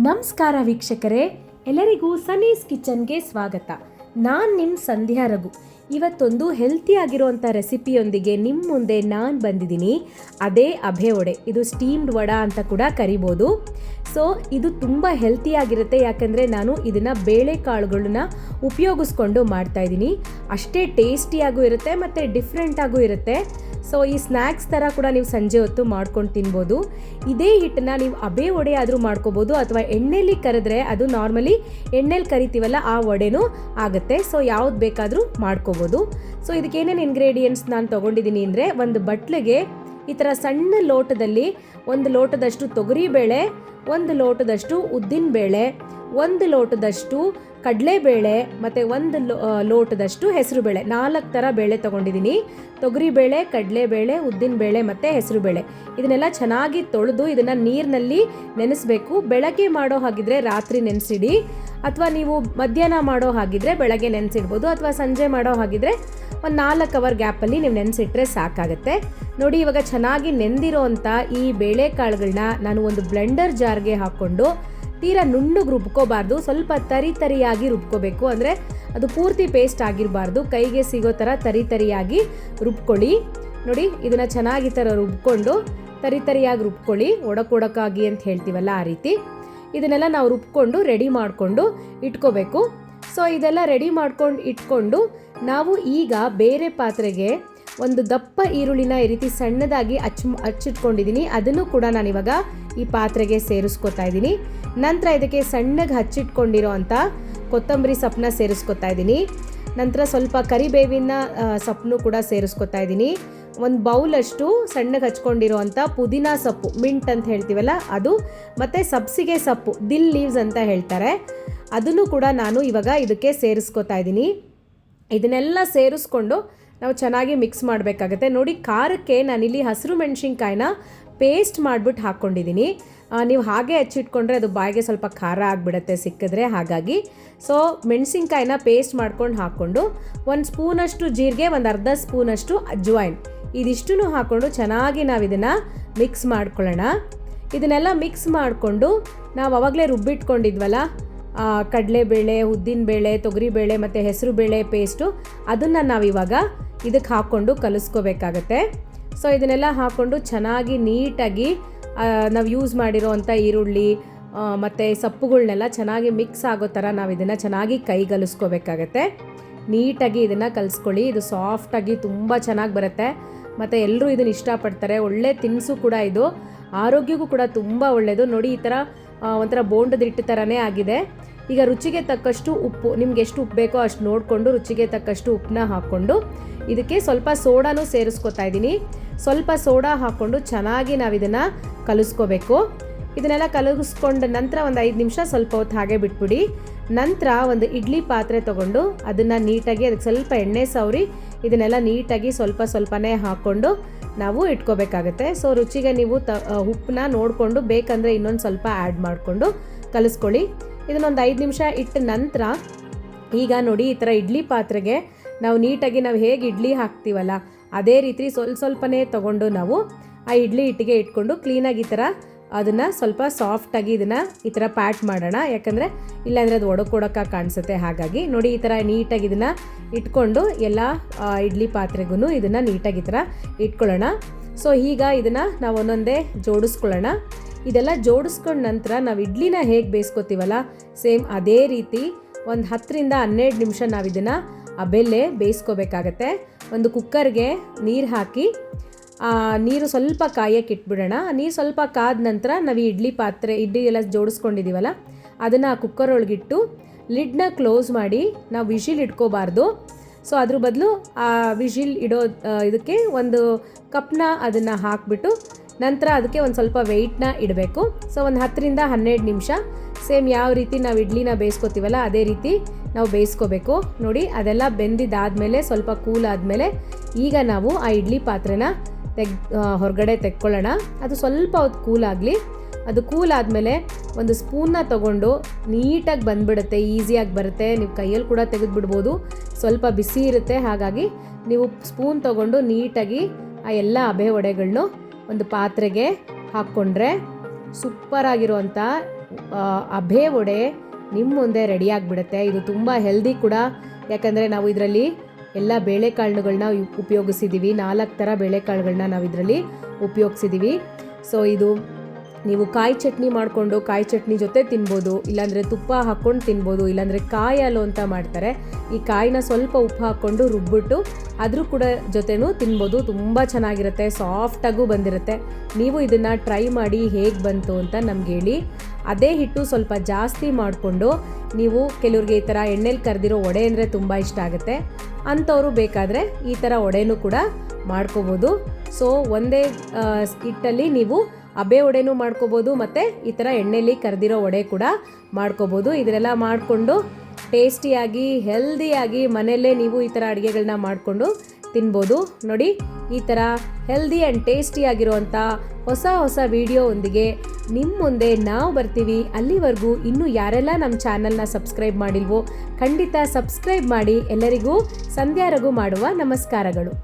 ನಮಸ್ಕಾರ ವೀಕ್ಷಕರೇ, ಎಲ್ಲರಿಗೂ ಸನೀಸ್ ಕಿಚನ್ಗೆ ಸ್ವಾಗತ. ನಾನು ನಿಮ್ಮ ಸಂಧ್ಯಾ ರಘು. ಇವತ್ತೊಂದು ಹೆಲ್ತಿಯಾಗಿರುವಂಥ ರೆಸಿಪಿಯೊಂದಿಗೆ ನಿಮ್ಮ ಮುಂದೆ ನಾನು ಬಂದಿದ್ದೀನಿ. ಅದೇ ಅಭೆ ವಡೆ. ಇದು ಸ್ಟೀಮ್ಡ್ ವಡ ಅಂತ ಕೂಡ ಕರಿಬೋದು. ಸೊ ಇದು ತುಂಬ ಹೆಲ್ತಿಯಾಗಿರುತ್ತೆ ಯಾಕಂದರೆ ನಾನು ಇದನ್ನು ಬೇಳೆಕಾಳುಗಳನ್ನ ಉಪಯೋಗಿಸ್ಕೊಂಡು ಮಾಡ್ತಾಯಿದ್ದೀನಿ ಅಷ್ಟೇ ಟೇಸ್ಟಿಯಾಗೂ ಇರುತ್ತೆ, ಮತ್ತು ಡಿಫ್ರೆಂಟಾಗೂ ಇರುತ್ತೆ. ಸೊ ಈ ಸ್ನ್ಯಾಕ್ಸ್ ಥರ ಕೂಡ ನೀವು ಸಂಜೆ ಹೊತ್ತು ಮಾಡ್ಕೊಂಡು ತಿನ್ಬೋದು. ಇದೇ ಹಿಟ್ಟನ್ನ ನೀವು ಅಬೆ ವಡೆ ಆದರೂ ಮಾಡ್ಕೋಬೋದು, ಅಥವಾ ಎಣ್ಣೆಲಿ ಕರೆದ್ರೆ ಅದು ನಾರ್ಮಲಿ ಎಣ್ಣೆಲಿ ಕರಿತೀವಲ್ಲ ಆ ವಡೆನೂ ಆಗುತ್ತೆ. ಸೊ ಯಾವ್ದು ಬೇಕಾದರೂ ಮಾಡ್ಕೋಬೋದು. ಸೊ ಇದಕ್ಕೆ ಏನೇನು ಇಂಗ್ರೀಡಿಯೆಂಟ್ಸ್ ನಾನು ತೊಗೊಂಡಿದ್ದೀನಿ ಅಂದರೆ, ಒಂದು ಬಟ್ಲಿಗೆ ಈ ಥರ ಸಣ್ಣ ಲೋಟದಲ್ಲಿ ಒಂದು ಲೋಟದಷ್ಟು ತೊಗರಿ ಬೇಳೆ, ಒಂದು ಲೋಟದಷ್ಟು ಉದ್ದಿನ ಬೇಳೆ, ಒಂದು ಲೋಟದಷ್ಟು ಕಡಲೆಬೇಳೆ ಮತ್ತು ಒಂದು ಲೋ ಲೋಟದಷ್ಟು ಲೋಟದಷ್ಟು ಹೆಸರುಬೇಳೆ. ನಾಲ್ಕು ಥರ ಬೇಳೆ ತೊಗೊಂಡಿದ್ದೀನಿ. ತೊಗರಿಬೇಳೆ ಕಡಲೆಬೇಳೆ ಉದ್ದಿನಬೇಳೆ ಮತ್ತು ಹೆಸರುಬೇಳೆ. ಇದನ್ನೆಲ್ಲ ಚೆನ್ನಾಗಿ ತೊಳೆದು ಇದನ್ನು ನೀರಿನಲ್ಲಿ ನೆನೆಸಬೇಕು. ಬೆಳಗ್ಗೆ ಮಾಡೋ ಹಾಗಿದ್ರೆ ರಾತ್ರಿ ನೆನೆಸಿಡಿ. ಅಥವಾ ನೀವು ಮಧ್ಯಾಹ್ನ ಮಾಡೋ ಹಾಗಿದ್ರೆ ಬೆಳಗ್ಗೆ ನೆನೆಸಿಡ್ಬೋದು ಅಥವಾ ಸಂಜೆ ಮಾಡೋ ಹಾಗಿದ್ರೆ ಒಂದು ನಾಲ್ಕು ಅವರ್ ಗ್ಯಾಪಲ್ಲಿ ನೀವು ನೆನೆಸಿಟ್ರೆ ಸಾಕಾಗುತ್ತೆ. ನೋಡಿ, ಇವಾಗ ಚೆನ್ನಾಗಿ ನೆಂದಿರೋ ಅಂಥ ಈ ಬೇಳೆಕಾಳುಗಳನ್ನ ನಾನು ಒಂದು ಬ್ಲೆಂಡರ್ ಜಾರ್ಗೆ ಹಾಕ್ಕೊಂಡು ತೀರಾ ನುಣ್ಣಗೆ ರುಬ್ಕೋಬಾರ್ದು, ಸ್ವಲ್ಪ ತರಿ ತರಿಯಾಗಿ ರುಬ್ಕೋಬೇಕು. ಅಂದರೆ ಅದು ಪೂರ್ತಿ ಪೇಸ್ಟ್ ಆಗಿರಬಾರ್ದು, ಕೈಗೆ ಸಿಗೋ ಥರ ತರಿ ತರಿಯಾಗಿ ರುಬ್ಕೊಳ್ಳಿ. ನೋಡಿ, ಇದನ್ನು ಚೆನ್ನಾಗಿ ಥರ ರುಬ್ಕೊಂಡು ತರಿ ತರಿಯಾಗಿ ರುಬ್ಕೊಳ್ಳಿ. ಒಡಕೊಡಕಾಗಿ ಅಂತ ಹೇಳ್ತೀವಲ್ಲ ಆ ರೀತಿ. ಇದನ್ನೆಲ್ಲ ನಾವು ರುಬ್ಕೊಂಡು ರೆಡಿ ಮಾಡಿಕೊಂಡು ಇಟ್ಕೋಬೇಕು. ಸೊ, ಇದೆಲ್ಲ ರೆಡಿ ಮಾಡ್ಕೊಂಡು ಇಟ್ಕೊಂಡು ನಾವು ಈಗ ಬೇರೆ ಪಾತ್ರೆಗೆ ಒಂದು ದಪ್ಪ ಈರುಳ್ಳಿನ ಈ ರೀತಿ ಸಣ್ಣದಾಗಿ ಹಚ್ ಹಚ್ಚಿಟ್ಕೊಂಡಿದ್ದೀನಿ ಅದನ್ನು ಕೂಡ ನಾನಿವಾಗ ಈ ಪಾತ್ರೆಗೆ ಸೇರಿಸ್ಕೊತಾ ಇದ್ದೀನಿ ನಂತರ ಇದಕ್ಕೆ ಸಣ್ಣಗೆ ಹಚ್ಚಿಟ್ಕೊಂಡಿರೋ ಅಂಥ ಕೊತ್ತಂಬರಿ ಸೊಪ್ಪನ್ನ ಸೇರಿಸ್ಕೊತಾ ಇದ್ದೀನಿ ನಂತರ ಸ್ವಲ್ಪ ಕರಿಬೇವಿನ ಸೊಪ್ಪನ್ನು ಕೂಡ ಸೇರಿಸ್ಕೊತಾ ಇದ್ದೀನಿ ಒಂದು ಬೌಲಷ್ಟು ಸಣ್ಣಗೆ ಹಚ್ಕೊಂಡಿರುವಂಥ ಪುದೀನ ಸೊಪ್ಪು, ಮಿಂಟ್ ಅಂತ ಹೇಳ್ತೀವಲ್ಲ ಅದು, ಮತ್ತು ಸಬ್ಸಿಗೆ ಸೊಪ್ಪು ದಿಲ್ ಲೀವ್ಸ್ ಅಂತ ಹೇಳ್ತಾರೆ. ಅದನ್ನು ಕೂಡ ನಾನು ಇವಾಗ ಇದಕ್ಕೆ ಸೇರಿಸ್ಕೊತಾ ಇದ್ದೀನಿ. ಇದನ್ನೆಲ್ಲ ಸೇರಿಸ್ಕೊಂಡು ನಾವು ಚೆನ್ನಾಗಿ ಮಿಕ್ಸ್ ಮಾಡಬೇಕಾಗತ್ತೆ. ನೋಡಿ, ಖಾರಕ್ಕೆ ನಾನಿಲ್ಲಿ ಹಸಿರು ಮೆಣಸಿನ್ಕಾಯಿನ ಪೇಸ್ಟ್ ಮಾಡಿಬಿಟ್ಟು ಹಾಕ್ಕೊಂಡಿದ್ದೀನಿ. ನೀವು ಹಾಗೆ ಹಚ್ಚಿಟ್ಕೊಂಡ್ರೆ ಅದು ಬಾಯಿಗೆ ಸ್ವಲ್ಪ ಖಾರ ಆಗಿಬಿಡುತ್ತೆ ಸಿಕ್ಕಿದ್ರೆ ಹಾಗಾಗಿ. ಸೊ ಮೆಣಸಿನ್ಕಾಯಿನ ಪೇಸ್ಟ್ ಮಾಡ್ಕೊಂಡು ಹಾಕ್ಕೊಂಡು ಒಂದು ಸ್ಪೂನಷ್ಟು ಜೀರಿಗೆ, ಒಂದು ಅರ್ಧ ಸ್ಪೂನಷ್ಟು ಅಜ್ವಾಯಿನ್. ಇದಿಷ್ಟನ್ನು ಹಾಕ್ಕೊಂಡು ಚೆನ್ನಾಗಿ ನಾವು ಇದನ್ನು ಮಿಕ್ಸ್ ಮಾಡ್ಕೊಳ್ಳೋಣ. ಇದನ್ನೆಲ್ಲ ಮಿಕ್ಸ್ ಮಾಡಿಕೊಂಡು ನಾವು ಅವಾಗಲೇ ರುಬ್ಬಿಟ್ಕೊಂಡಿದ್ವಲ್ಲ ಕಡಲೆಬೇಳೆ, ಉದ್ದಿನಬೇಳೆ, ತೊಗರಿಬೇಳೆ ಮತ್ತು ಹೆಸರುಬೇಳೆ ಪೇಸ್ಟು ಅದನ್ನು ನಾವಿವಾಗ ಇದಕ್ಕೆ ಹಾಕ್ಕೊಂಡು ಕಲಿಸ್ಕೋಬೇಕಾಗತ್ತೆ. ಸೊ ಇದನ್ನೆಲ್ಲ ಹಾಕ್ಕೊಂಡು ಚೆನ್ನಾಗಿ ನೀಟಾಗಿ ನಾವು ಯೂಸ್ ಮಾಡಿರೋ ಅಂಥ ಈರುಳ್ಳಿ ಮತ್ತು ಸೊಪ್ಪುಗಳ್ನೆಲ್ಲ ಚೆನ್ನಾಗಿ ಮಿಕ್ಸ್ ಆಗೋ ಥರ ನಾವು ಇದನ್ನು ಚೆನ್ನಾಗಿ ಕೈಗಲಿಸ್ಕೋಬೇಕಾಗತ್ತೆ ನೀಟಾಗಿ ಇದನ್ನು ಕಲಿಸ್ಕೊಳ್ಳಿ. ಇದು ಸಾಫ್ಟಾಗಿ ತುಂಬ ಚೆನ್ನಾಗಿ ಬರುತ್ತೆ. ಮತ್ತು ಎಲ್ಲರೂ ಇದನ್ನು ಇಷ್ಟಪಡ್ತಾರೆ. ಒಳ್ಳೆ ತಿನಿಸು ಕೂಡ ಇದು. ಆರೋಗ್ಯಕ್ಕೂ ಕೂಡ ತುಂಬ ಒಳ್ಳೆಯದು ನೋಡಿ, ಈ ಥರ ಒಂಥರ ಬೋಂಡದ ಹಿಟ್ಟು ಥರನೇ ಆಗಿದೆ. ಈಗ ರುಚಿಗೆ ತಕ್ಕಷ್ಟು ಉಪ್ಪು, ನಿಮ್ಗೆ ಎಷ್ಟು ಉಪ್ಪು ಬೇಕೋ ಅಷ್ಟು ನೋಡಿಕೊಂಡು ರುಚಿಗೆ ತಕ್ಕಷ್ಟು ಉಪ್ಪನ್ನ ಹಾಕ್ಕೊಂಡು, ಇದಕ್ಕೆ ಸ್ವಲ್ಪ ಸೋಡಾನು ಸೇರಿಸ್ಕೊತಾ ಇದ್ದೀನಿ. ಸ್ವಲ್ಪ ಸೋಡಾ ಹಾಕ್ಕೊಂಡು ಚೆನ್ನಾಗಿ ನಾವು ಇದನ್ನು ಕಲಿಸ್ಕೋಬೇಕು. ಇದನ್ನೆಲ್ಲ ಕಲಗಿಸ್ಕೊಂಡ ನಂತರ ಒಂದು ಐದು ನಿಮಿಷ ಸ್ವಲ್ಪ ಹೊತ್ತು ಹಾಗೆ ಬಿಟ್ಬಿಡಿ. ನಂತರ ಒಂದು ಇಡ್ಲಿ ಪಾತ್ರೆ ತೊಗೊಂಡು ಅದನ್ನು ನೀಟಾಗಿ ಅದಕ್ಕೆ ಸ್ವಲ್ಪ ಎಣ್ಣೆ ಸವರಿ, ಇದನ್ನೆಲ್ಲ ನೀಟಾಗಿ ಸ್ವಲ್ಪ ಸ್ವಲ್ಪನೇ ಹಾಕ್ಕೊಂಡು ನಾವು ಇಟ್ಕೋಬೇಕಾಗತ್ತೆ. ಸೊ ರುಚಿಗೆ ನೀವು ತ ಉಪ್ಪನ್ನ ನೋಡಿಕೊಂಡು ಬೇಕಂದರೆ ಇನ್ನೊಂದು ಸ್ವಲ್ಪ ಆ್ಯಡ್ ಮಾಡಿಕೊಂಡು ಕಲಿಸ್ಕೊಳ್ಳಿ. ಇದನ್ನೊಂದು ಐದು ನಿಮಿಷ ಇಟ್ಟ ನಂತರ ಈಗ ನೋಡಿ ಈ ಥರ ಇಡ್ಲಿ ಪಾತ್ರೆಗೆ ನಾವು ನೀಟಾಗಿ ನಾವು ಹೇಗೆ ಇಡ್ಲಿ ಹಾಕ್ತೀವಲ್ಲ, ಅದೇ ರೀತಿ ಸ್ವಲ್ಪ ಸ್ವಲ್ಪನೇ ತೊಗೊಂಡು ನಾವು ಆ ಇಡ್ಲಿ ಹಿಟ್ಟಿಗೆ ಇಟ್ಕೊಂಡು ಕ್ಲೀನಾಗಿ ಈ ಥರ ಅದನ್ನು ಸ್ವಲ್ಪ ಸಾಫ್ಟಾಗಿ ಇದನ್ನು ಈ ಥರ ಪ್ಯಾಟ್ ಮಾಡೋಣ. ಯಾಕಂದರೆ ಇಲ್ಲಾಂದರೆ ಅದು ಒಡಕೊಡಕ್ಕೆ ಕಾಣಿಸುತ್ತೆ. ಹಾಗಾಗಿ ನೋಡಿ ಈ ಥರ ನೀಟಾಗಿ ಇದನ್ನು ಇಟ್ಕೊಂಡು ಎಲ್ಲ ಇಡ್ಲಿ ಪಾತ್ರೆಗೂ ಇದನ್ನು ನೀಟಾಗಿ ಈ ಥರ ಇಟ್ಕೊಳ್ಳೋಣ. ಸೊ ಈಗ ಇದನ್ನು ನಾವು ಒಂದೊಂದೇ ಜೋಡಿಸ್ಕೊಳ್ಳೋಣ. ಇದೆಲ್ಲ ಜೋಡಿಸ್ಕೊಂಡ ನಂತರ ನಾವು ಇಡ್ಲಿನ ಹೇಗೆ ಬೇಯಿಸ್ಕೊತೀವಲ್ಲ, ಸೇಮ್ ಅದೇ ರೀತಿ ಒಂದು ಹತ್ತರಿಂದ ಹನ್ನೆರಡು ನಿಮಿಷ ನಾವು ಇದನ್ನು ಆ ಬೆಲ್ಲೆ ಬೇಯಿಸ್ಕೋಬೇಕಾಗತ್ತೆ. ಒಂದು ಕುಕ್ಕರ್ಗೆ ನೀರು ಹಾಕಿ ನೀರು ಸ್ವಲ್ಪ ಕಾಯಕ್ಕೆ ಇಟ್ಬಿಡೋಣ. ನೀರು ಸ್ವಲ್ಪ ಕಾದ ನಂತರ ನಾವು ಇಡ್ಲಿ ಪಾತ್ರೆ, ಇಡ್ಲಿ ಎಲ್ಲ ಜೋಡಿಸ್ಕೊಂಡಿದ್ದೀವಲ್ಲ ಅದನ್ನು ಆ ಕುಕ್ಕರ್ ಒಳಗಿಟ್ಟು ಲಿಡ್ನ ಕ್ಲೋಸ್ ಮಾಡಿ ನಾವು ವಿಶಿಲ್ ಇಟ್ಕೋಬಾರ್ದು. ಸೊ ಅದ್ರ ಬದಲು ಆ ವಿಶಿಲ್ ಇಡೋ ಇದಕ್ಕೆ ಒಂದು ಕಪ್ನ ಅದನ್ನು ಹಾಕಿಬಿಟ್ಟು ನಂತರ ಅದಕ್ಕೆ ಒಂದು ಸ್ವಲ್ಪ ವೆಯ್ಟ್ನ ಇಡಬೇಕು. ಸೊ ಒಂದು ಹತ್ತರಿಂದ ಹನ್ನೆರಡು ನಿಮಿಷ. ಸೇಮ್ ಯಾವ ರೀತಿ ನಾವು ಇಡ್ಲಿನ ಬೇಯಿಸ್ಕೋತೀವಲ್ಲ, ಅದೇ ರೀತಿ ನಾವು ಬೇಯಿಸ್ಕೋಬೇಕು. ನೋಡಿ, ಅದೆಲ್ಲ ಬೆಂದಿದ್ದಾದಮೇಲೆ ಸ್ವಲ್ಪ ಕೂಲ್ ಆದಮೇಲೆ ಈಗ ನಾವು ಆ ಇಡ್ಲಿ ಪಾತ್ರೆನ ತೆಗ್ ಹೊರಗಡೆ ತೆಕ್ಕೊಳ್ಳೋಣ. ಅದು ಸ್ವಲ್ಪ ಹೊತ್ತು ಕೂಲ್ ಆಗಲಿ. ಅದು ಕೂಲ್ ಆದಮೇಲೆ ಒಂದು ಸ್ಪೂನ್ನ ತೊಗೊಂಡು ನೀಟಾಗಿ ಬಂದ್ಬಿಡುತ್ತೆ ಈಸಿಯಾಗಿ ಬರುತ್ತೆ. ನೀವು ಕೈಯಲ್ಲಿ ಕೂಡ ತೆಗೆದುಬಿಡ್ಬೋದು. ಸ್ವಲ್ಪ ಬಿಸಿ ಇರುತ್ತೆ. ಹಾಗಾಗಿ ನೀವು ಸ್ಪೂನ್ ತೊಗೊಂಡು ನೀಟಾಗಿ ಆ ಎಲ್ಲ ಅಬೆ ವಡೆಗಳನ್ನೂ ಒಂದು ಪಾತ್ರೆಗೆ ಹಾಕ್ಕೊಂಡ್ರೆ ಸೂಪರ್ ಆಗಿರುವಂಥ ಆ, ಅಭೆ ವಡೆ ನಿಮ್ಮ ಮುಂದೆ ರೆಡಿಯಾಗಿಬಿಡುತ್ತೆ ಇದು ತುಂಬ ಹೆಲ್ದಿ ಕೂಡ. ಯಾಕಂದರೆ ನಾವು ಇದರಲ್ಲಿ ಎಲ್ಲ ಬೇಳೆಕಾಳುಗಳನ್ನ ಉಪಯೋಗಿಸಿದ್ದೀವಿ ನಾಲ್ಕು ಥರ ಬೇಳೆಕಾಳುಗಳನ್ನ ನಾವು ಇದರಲ್ಲಿ ಉಪಯೋಗಿಸಿದ್ದೀವಿ ಸೊ ಇದು ನೀವು ಕಾಯಿ ಚಟ್ನಿ ಮಾಡಿಕೊಂಡು ಕಾಯಿ ಚಟ್ನಿ ಜೊತೆ ತಿನ್ಬೋದು, ಇಲ್ಲಾಂದರೆ ತುಪ್ಪ ಹಾಕ್ಕೊಂಡು ತಿನ್ಬೋದು, ಇಲ್ಲಾಂದರೆ ಕಾಯಿ ಹಾಲು ಅಂತ ಮಾಡ್ತಾರೆ. ಈ ಕಾಯಿನ ಸ್ವಲ್ಪ ಉಪ್ಪು ಹಾಕ್ಕೊಂಡು ರುಬ್ಬಿಟ್ಟು ಅದ್ರ ಕೂಡ ಜೊತೆನೂ ತಿನ್ಬೋದು. ತುಂಬ ಚೆನ್ನಾಗಿರುತ್ತೆ ಸಾಫ್ಟಾಗೂ ಬಂದಿರುತ್ತೆ. ನೀವು ಇದನ್ನು ಟ್ರೈ ಮಾಡಿ ಹೇಗೆ ಬಂತು ಅಂತ ನಮ್ಗೆ ಹೇಳಿ. ಅದೇ ಹಿಟ್ಟು ಸ್ವಲ್ಪ ಜಾಸ್ತಿ ಮಾಡಿಕೊಂಡು ನೀವು ಕೆಲವ್ರಿಗೆ ಈ ಥರ ಎಣ್ಣೆಲಿ ಕರೆದಿರೋ ವಡೆ ಅಂದರೆ ತುಂಬ ಇಷ್ಟ ಆಗುತ್ತೆ. ಅಂಥವರು ಬೇಕಾದರೆ ಈ ಥರ ವಡೆನೂ ಕೂಡ ಮಾಡ್ಕೋಬೋದು. ಸೊ, ಒಂದೇ ಹಿಟ್ಟಲ್ಲಿ ನೀವು ಅಬೆ ವಡೆನೂ ಮಾಡ್ಕೋಬೋದು ಮತ್ತು ಈ ಥರ ಎಣ್ಣೆಲಿ ಕರೆದಿರೋ ವಡೆ ಕೂಡ ಮಾಡ್ಕೋಬೋದು. ಇದರೆಲ್ಲ ಮಾಡಿಕೊಂಡು ಟೇಸ್ಟಿಯಾಗಿ, ಹೆಲ್ದಿಯಾಗಿ ಮನೆಯಲ್ಲೇ ನೀವು ಈ ಥರ ಅಡುಗೆಗಳನ್ನ ಮಾಡಿಕೊಂಡು ತಿನ್ಬೋದು. ನೋಡಿ, ಈ ಥರ ಹೆಲ್ದಿ ಆ್ಯಂಡ್ ಟೇಸ್ಟಿಯಾಗಿರುವಂಥ ಹೊಸ ಹೊಸ ವಿಡಿಯೋ ಒಂದಿಗೆ ನಿಮ್ಮ ಮುಂದೆ ನಾವು ಬರ್ತೀವಿ. ಅಲ್ಲಿವರೆಗೂ ಇನ್ನೂ ಯಾರೆಲ್ಲ ನಮ್ಮ ಚಾನಲ್ನ ಸಬ್ಸ್ಕ್ರೈಬ್ ಮಾಡಿಲ್ವೋ ಖಂಡಿತ ಸಬ್ಸ್ಕ್ರೈಬ್ ಮಾಡಿ. ಎಲ್ಲರಿಗೂ ಸಂಧ್ಯಾರಗೂ ಮಾಡುವ ನಮಸ್ಕಾರಗಳು.